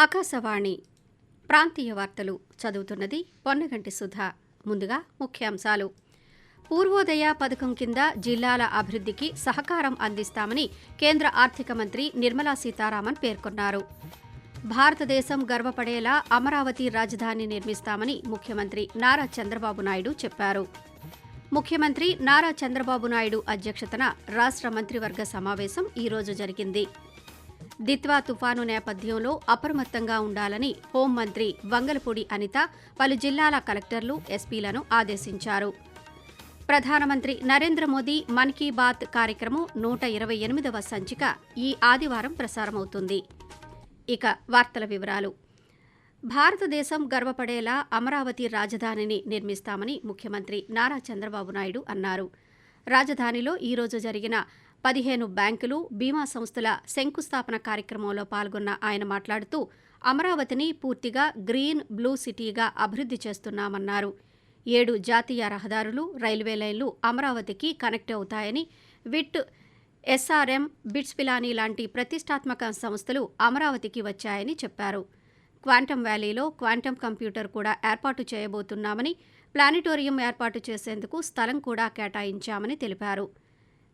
ఆకాశవాణి ప్రాంతీయ వార్తలు చదువుతున్నది పొన్నగంటి సుధా. ముందుగా ముఖ్యాంశాలు. పూర్వోదయ పథకం కింద జిల్లాల అభివృద్ధికి సహకారం అందిస్తామని కేంద్ర ఆర్థిక మంత్రి నిర్మలా సీతారామన్ పేర్కొన్నారు. భారతదేశం గర్వపడేలా అమరావతి రాజధాని నిర్మిస్తామని ముఖ్యమంత్రి నారా చంద్రబాబు నాయుడు చెప్పారు. ముఖ్యమంత్రి నారా చంద్రబాబు నాయుడు అధ్యక్షతన రాష్ట్ర మంత్రివర్గ సమావేశం ఈరోజు జరిగింది. దిత్వా తుఫాను నేపథ్యంలో అప్రమత్తంగా ఉండాలని హోంమంత్రి వంగలపూడి అనిత పలు జిల్లాల కలెక్టర్లు ఎస్పీలను ఆదేశించారు. ప్రధానమంత్రి నరేంద్ర మోదీ మన్ కీ బాత్ కార్యక్రమం నూట ఇరవై ఎనిమిదవ సంచిక ఈ ఆదివారం ప్రసారమవుతుంది. ఇక వార్తల వివరాలు. భారతదేశం గర్వపడేలా అమరావతి రాజధానిని నిర్మిస్తామని ముఖ్యమంత్రి నారా చంద్రబాబు నాయుడు అన్నారు. రాజధానిలో ఈరోజు జరిగిన పదిహేను బ్యాంకులు బీమా సంస్థల శంకుస్థాపన కార్యక్రమంలో పాల్గొన్న ఆయన మాట్లాడుతూ అమరావతిని పూర్తిగా గ్రీన్ బ్లూ సిటీగా అభివృద్ధి చేస్తున్నామన్నారు. ఏడు జాతీయ రహదారులు రైల్వే లైన్లు అమరావతికి కనెక్ట్ అవుతాయని విట్ ఎస్ఆర్ఎం బిట్స్ పిలానీ లాంటి ప్రతిష్టాత్మక సంస్థలు అమరావతికి వచ్చాయని చెప్పారు. క్వాంటం వ్యాలీలో క్వాంటం కంప్యూటర్ కూడా ఏర్పాటు చేయబోతున్నామని ప్లానిటోరియం ఏర్పాటు చేసేందుకు స్థలం కూడా కేటాయించామని తెలిపారు.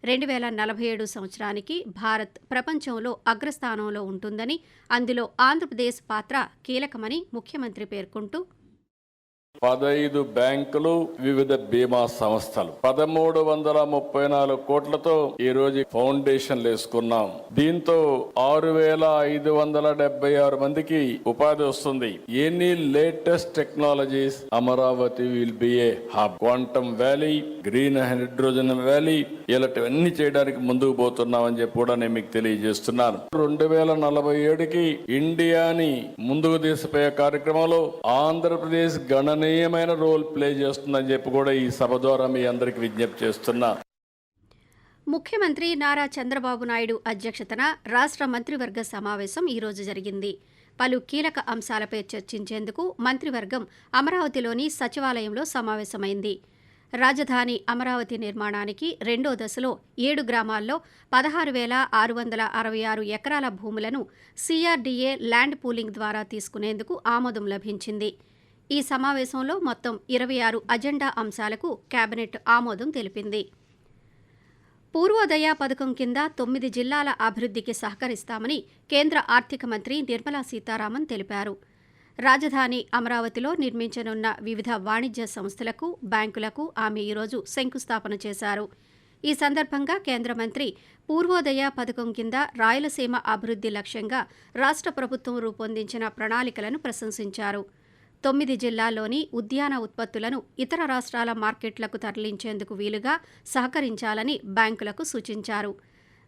రెండు వేల నలభై ఏడు సంవత్సరానికి భారత్ ప్రపంచంలో అగ్రస్థానంలో ఉంటుందని అందులో ఆంధ్రప్రదేశ్ పాత్ర కీలకమని ముఖ్యమంత్రి పేర్కొంటూ పదైదు బ్యాంకులు వివిధ బీమా సంస్థలు. పదమూడు వందల ముప్పై నాలుగు కోట్లతో ఈ రోజు ఫౌండేషన్ వేసుకున్నాం. దీంతో ఆరు వేల ఐదు వందల డెబ్బై ఆరు మందికి ఉపాధి వస్తుంది. Any latest technologies Amaravati will be a hub. Quantum valley green hydrogen valley ఇలాంటివన్నీ చేయడానికి ముందుకు పోతున్నామని చెప్పి కూడా నేను మీకు తెలియజేస్తున్నాను. రెండు వేల నలభై ఏడుకి ఇండియాని ముందుకు తీసిపోయే కార్యక్రమంలో ఆంధ్రప్రదేశ్ గణనీయమైన రోల్ ప్లే చేస్తుందని చెప్పి కూడా ఈ సభ ద్వారా మీ అందరికి విజ్ఞప్తి చేస్తున్నా. ముఖ్యమంత్రి నారా చంద్రబాబు నాయుడు అధ్యక్షతన రాష్ట్ర మంత్రివర్గ సమావేశం ఈరోజు జరిగింది. పలు కీలక అంశాలపై చర్చించేందుకు మంత్రివర్గం అమరావతిలోని సచివాలయంలో సమావేశమైంది. రాజధాని అమరావతి నిర్మాణానికి రెండో దశలో ఏడు గ్రామాల్లో పదహారు వేల ఆరు వందల అరవై ఆరు ఎకరాల భూములను సీఆర్డీఏ ల్యాండ్ పూలింగ్ ద్వారా తీసుకునేందుకు ఆమోదం లభించింది. ఈ సమావేశంలో మొత్తం ఇరవై ఆరు అజెండా అంశాలకు కేబినెట్ ఆమోదం తెలిపింది. పూర్వోదయ పథకం కింద తొమ్మిది జిల్లాల అభివృద్ధికి సహకరిస్తామని కేంద్ర ఆర్థిక మంత్రి నిర్మలా సీతారామన్ తెలిపారు. రాజధాని అమరావతిలో నిర్మించనున్న వివిధ వాణిజ్య సంస్థలకు బ్యాంకులకు ఆమె ఈరోజు శంకుస్థాపన చేశారు. ఈ సందర్భంగా కేంద్ర మంత్రి పూర్వోదయ పథకం కింద రాయలసీమ అభివృద్ధి లక్ష్యంగా రాష్ట్ర ప్రభుత్వం రూపొందించిన ప్రణాళికలను ప్రశంసించారు. తొమ్మిది జిల్లాల్లోని ఉద్యాన ఉత్పత్తులను ఇతర రాష్ట్రాల మార్కెట్లకు తరలించేందుకు వీలుగా సహకరించాలని బ్యాంకులకు సూచించారు.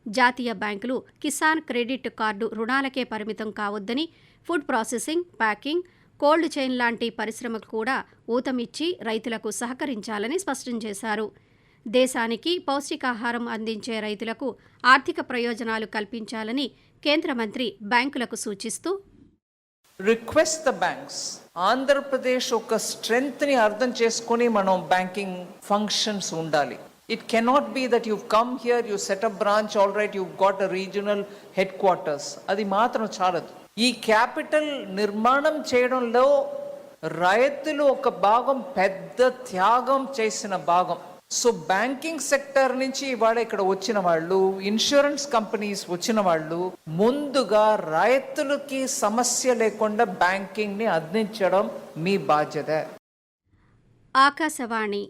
జాతీయ బ్యాంకులు కిసాన్ క్రెడిట్ కార్డు రుణాలకే పరిమితం కావద్దని food processing packing cold chain లాంటి పరిశ్రమకు కూడా ఊతమిచ్చి రైతులకు సహకరించాలని స్పష్టం చేశారు. దేశానికి పౌష్టికాహారం అందించే రైతులకు ఆర్థిక ప్రయోజనాలు కల్పించాలని కేంద్ర మంత్రి బ్యాంకులకు సూచిస్తూ రిక్వెస్ట్ ద బ్యాంక్స్ ఆంధ్రప్రదేశ్ ఒక స్ట్రెంగ్త్ని అర్థం చేసుకొని మనం బ్యాంకింగ్ ఫంక్షన్స్ ఉండాలి. It cannot be that you come here you set up branch all right you got a regional headquarters అది మాత్రం చాలదు. ఈ క్యాపిటల్ నిర్మాణం చేయడంలో రైతులు ఒక భాగం పెద్ద త్యాగం చేసిన భాగం. సో బ్యాంకింగ్ సెక్టర్ నుంచి ఇవాళ ఇక్కడ వచ్చిన వాళ్ళు ఇన్సూరెన్స్ కంపెనీస్ వచ్చిన వాళ్ళు ముందుగా రైతులకి సమస్య లేకుండా బ్యాంకింగ్ని అందించడం మీ బాధ్యత. ఆకాశవాణి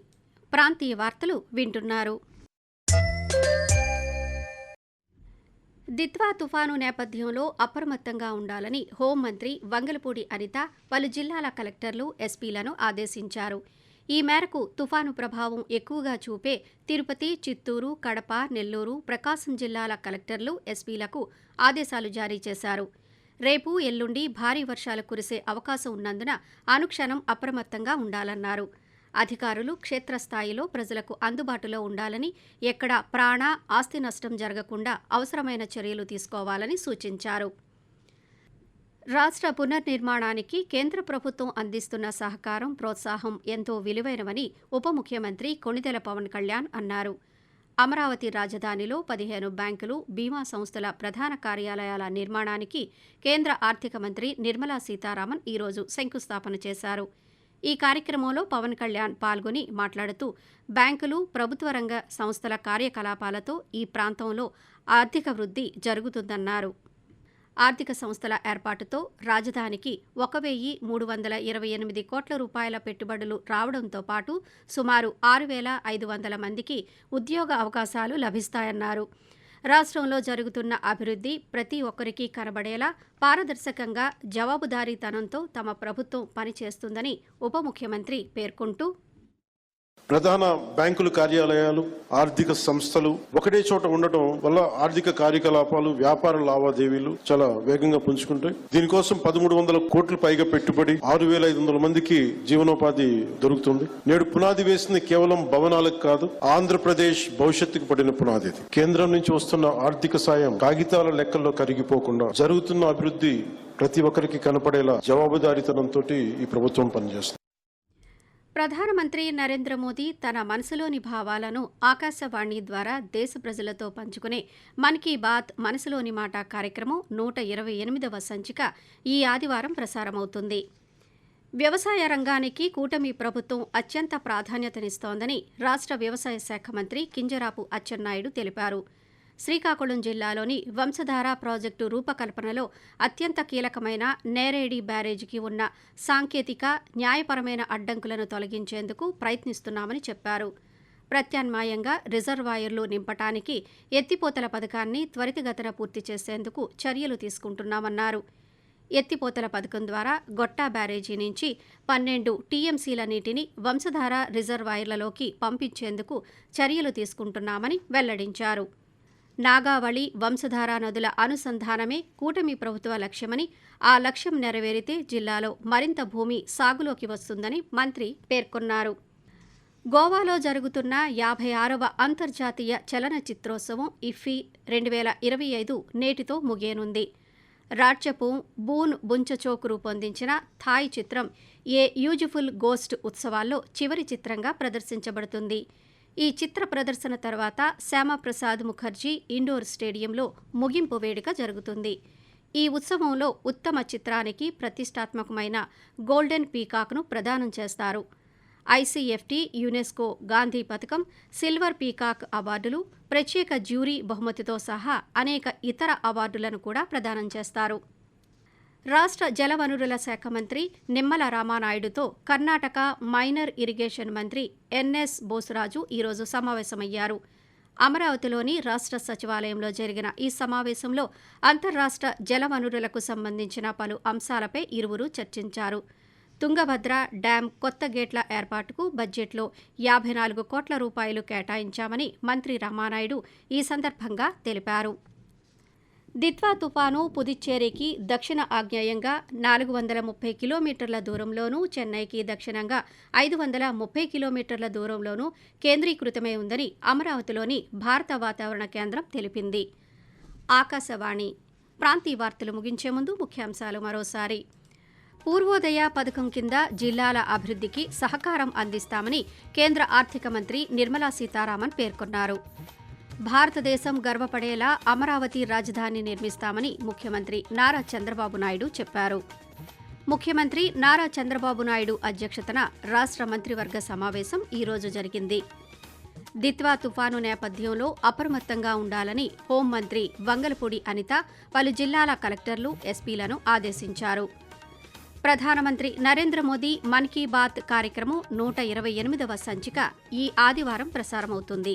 ప్రాంతీయ వార్తలు వింటున్నారు. దిత్వా తుఫాను నేపథ్యంలో అప్రమత్తంగా ఉండాలని హోంమంత్రి వంగలపూడి అనిత పలు జిల్లాల కలెక్టర్లు ఎస్పీలను ఆదేశించారు. ఈ మేరకు తుఫాను ప్రభావం ఎక్కువగా చూపే తిరుపతి చిత్తూరు కడప నెల్లూరు ప్రకాశం జిల్లాల కలెక్టర్లు ఎస్పీలకు ఆదేశాలు జారీ చేశారు. రేపు ఎల్లుండి భారీ వర్షాలు కురిసే అవకాశం ఉన్నందున అనుక్షణం అప్రమత్తంగా ఉండాలన్నారు. అధికారులు క్షేత్రస్థాయిలో ప్రజలకు అందుబాటులో ఉండాలని ఎక్కడా ప్రాణ ఆస్తి నష్టం జరగకుండా అవసరమైన చర్యలు తీసుకోవాలని సూచించారు. రాష్ట్ర పునర్నిర్మాణానికి కేంద్ర ప్రభుత్వం అందిస్తున్న సహకారం ప్రోత్సాహం ఎంతో విలువైనవని ఉప ముఖ్యమంత్రి కొణిదెల పవన్ కళ్యాణ్ అన్నారు. అమరావతి రాజధానిలో పదిహేను బ్యాంకులు బీమా సంస్థల ప్రధాన కార్యాలయాల నిర్మాణానికి కేంద్ర ఆర్థిక మంత్రి నిర్మలా సీతారామన్ ఈరోజు శంకుస్థాపన చేశారు. ఈ కార్యక్రమంలో పవన్ కళ్యాణ్ పాల్గొని మాట్లాడుతూ బ్యాంకులు ప్రభుత్వ రంగ సంస్థల కార్యకలాపాలతో ఈ ప్రాంతంలో ఆర్థిక వృద్ధి జరుగుతుందన్నారు. ఆర్థిక సంస్థల ఏర్పాటుతో రాజధానికి ఒక వెయ్యి మూడు వందల ఇరవై ఎనిమిది కోట్ల రూపాయల పెట్టుబడులు రావడంతో పాటు సుమారు ఆరు వేల ఐదు వందల మందికి ఉద్యోగ అవకాశాలు లభిస్తాయన్నారు. రాష్ట్రంలో జరుగుతున్న అభివృద్ధి ప్రతి ఒక్కరికి కనబడేలా పారదర్శకంగా జవాబుదారీతనంతో తమ ప్రభుత్వం పనిచేస్తుందని ఉప ముఖ్యమంత్రి పేర్కొంటూ ప్రధాన బ్యాంకులు కార్యాలయాలు ఆర్థిక సంస్థలు ఒకటే చోట ఉండటం వల్ల ఆర్థిక కార్యకలాపాలు వ్యాపార లావాదేవీలు చాలా వేగంగా పుంజుకుంటాయి. దీనికోసం పదమూడు వందల కోట్లు పైగా పెట్టుబడి ఆరు వేల ఐదు వందల మందికి జీవనోపాధి దొరుకుతుంది. నేడు పునాది వేసింది కేవలం భవనాలకు కాదు ఆంధ్రప్రదేశ్ భవిష్యత్తుకు పడిన పునాది ఇది. కేంద్రం నుంచి వస్తున్న ఆర్థిక సాయం కాగితాల లెక్కల్లో కరిగిపోకుండా జరుగుతున్న అభివృద్ధి ప్రతి ఒక్కరికి కనపడేలా జవాబుదారీతనంతో ఈ ప్రభుత్వం పనిచేస్తుంది. ప్రధానమంత్రి నరేంద్ర మోదీ తన మనసులోని భావాలను ఆకాశవాణి ద్వారా దేశ ప్రజలతో పంచుకునే మన్ కీ బాత్ మనసులోని మాట కార్యక్రమం నూట ఇరవై ఎనిమిదవ సంచిక ఈ ఆదివారం ప్రసారమవుతుంది. వ్యవసాయ రంగానికి కూటమి ప్రభుత్వం అత్యంత ప్రాధాన్యతనిస్తోందని రాష్ట్ర వ్యవసాయ శాఖ మంత్రి కింజరాపు అచ్చెన్నాయుడు తెలిపారు. శ్రీకాకుళం జిల్లాలోని వంశధార ప్రాజెక్టు రూపకల్పనలో అత్యంత కీలకమైన నేరేడి బ్యారేజీకి ఉన్న సాంకేతిక న్యాయపరమైన అడ్డంకులను తొలగించేందుకు ప్రయత్నిస్తున్నామని చెప్పారు. ప్రత్యామ్నాయంగా రిజర్వాయర్లు నింపటానికి ఎత్తిపోతల పథకాన్ని త్వరితగతిన పూర్తి చేసేందుకు చర్యలు తీసుకుంటున్నామన్నారు. ఎత్తిపోతల పథకం ద్వారా గొట్టా బ్యారేజీ నుంచి పన్నెండు టీఎంసీల నీటిని వంశధార రిజర్వాయర్లలోకి పంపించేందుకు చర్యలు తీసుకుంటున్నామని వెల్లడించారు. నాగావళి వంశధార నదుల అనుసంధానమే కూటమి ప్రభుత్వ లక్ష్యమని ఆ లక్ష్యం నెరవేరితే జిల్లాలో మరింత భూమి సాగులోకి వస్తుందని మంత్రి పేర్కొన్నారు. గోవాలో జరుగుతున్న యాభై ఆరవ అంతర్జాతీయ చలనచిత్రోత్సవం ఇఫీ రెండు వేల ఇరవై ఐదు నేటితో ముగియనుంది. రాడ్చపు బూన్ బుంచచోక్ రూపొందించిన థాయ్ చిత్రం ఏ యూజ్ఫుల్ గోస్ట్ ఉత్సవాల్లో చివరి చిత్రంగా ప్రదర్శించబడుతుంది. ఈ చిత్ర ప్రదర్శన తర్వాత శ్యామప్రసాద్ ముఖర్జీ ఇండోర్ స్టేడియంలో ముగింపు వేడుక జరుగుతుంది. ఈ ఉత్సవంలో ఉత్తమ చిత్రానికి ప్రతిష్టాత్మకమైన గోల్డెన్ పీకాక్ను ప్రదానం చేస్తారు. ఐసీఎఫ్టీ యునెస్కో గాంధీ పథకం సిల్వర్ పీకాక్ అవార్డులు ప్రత్యేక జ్యూరీ బహుమతితో సహా అనేక ఇతర అవార్డులను కూడా ప్రదానం చేస్తారు. రాష్ట్ర జలవనరుల శాఖ మంత్రి నిమ్మల రామానాయుడుతో కర్ణాటక మైనర్ ఇరిగేషన్ మంత్రి ఎన్ఎస్ బోసురాజు ఈరోజు సమావేశమయ్యారు. అమరావతిలోని రాష్ట్ర సచివాలయంలో జరిగిన ఈ సమావేశంలో అంతర్రాష్ట్ర జలవనరులకు సంబంధించిన పలు అంశాలపై ఇరువురు చర్చించారు. తుంగభద్ర డ్యాం కొత్త గేట్ల ఏర్పాటుకు బడ్జెట్లో యాభై నాలుగు కోట్ల రూపాయలు కేటాయించామని మంత్రి రామానాయుడు ఈ సందర్భంగా తెలిపారు. దిత్వా తుపాను పుదుచ్చేరికి దక్షిణ ఆగ్నేయంగా నాలుగు వందల ముప్పై కిలోమీటర్ల దూరంలోనూ చెన్నైకి దక్షిణంగా ఐదు వందల ముప్పై కిలోమీటర్ల దూరంలోనూ కేంద్రీకృతమై ఉందని అమరావతిలోని భారత వాతావరణ కేంద్రం తెలిపింది. ఆకాశవాణి ప్రాంతీయ వార్తలు ముగించే ముందు ముఖ్యాంశాలు మరోసారి. పూర్వోదయ పథకం కింద జిల్లాల అభివృద్ధికి సహకారం అందిస్తామని కేంద్ర ఆర్థిక మంత్రి నిర్మలా సీతారామన్ పేర్కొన్నారు. భారతదేశం గర్వపడేలా అమరావతి రాజధాని నిర్మిస్తామని ముఖ్యమంత్రి నారా చంద్రబాబు నాయుడు చెప్పారు. ముఖ్యమంత్రి నారా చంద్రబాబు నాయుడు అధ్యక్షతన రాష్ట్ర మంత్రివర్గ సమావేశం ఈరోజు జరిగింది. దిత్వా తుఫాను నేపథ్యంలో అప్రమత్తంగా ఉండాలని హోంమంత్రి వంగలపూడి అనిత పలు జిల్లాల కలెక్టర్లు ఎస్పీలను ఆదేశించారు. ప్రధానమంత్రి నరేంద్ర మోదీ మన్ కీ బాత్ కార్యక్రమం నూట ఇరవై ఎనిమిదవ సంచిక ఈ ఆదివారం ప్రసారమవుతుంది.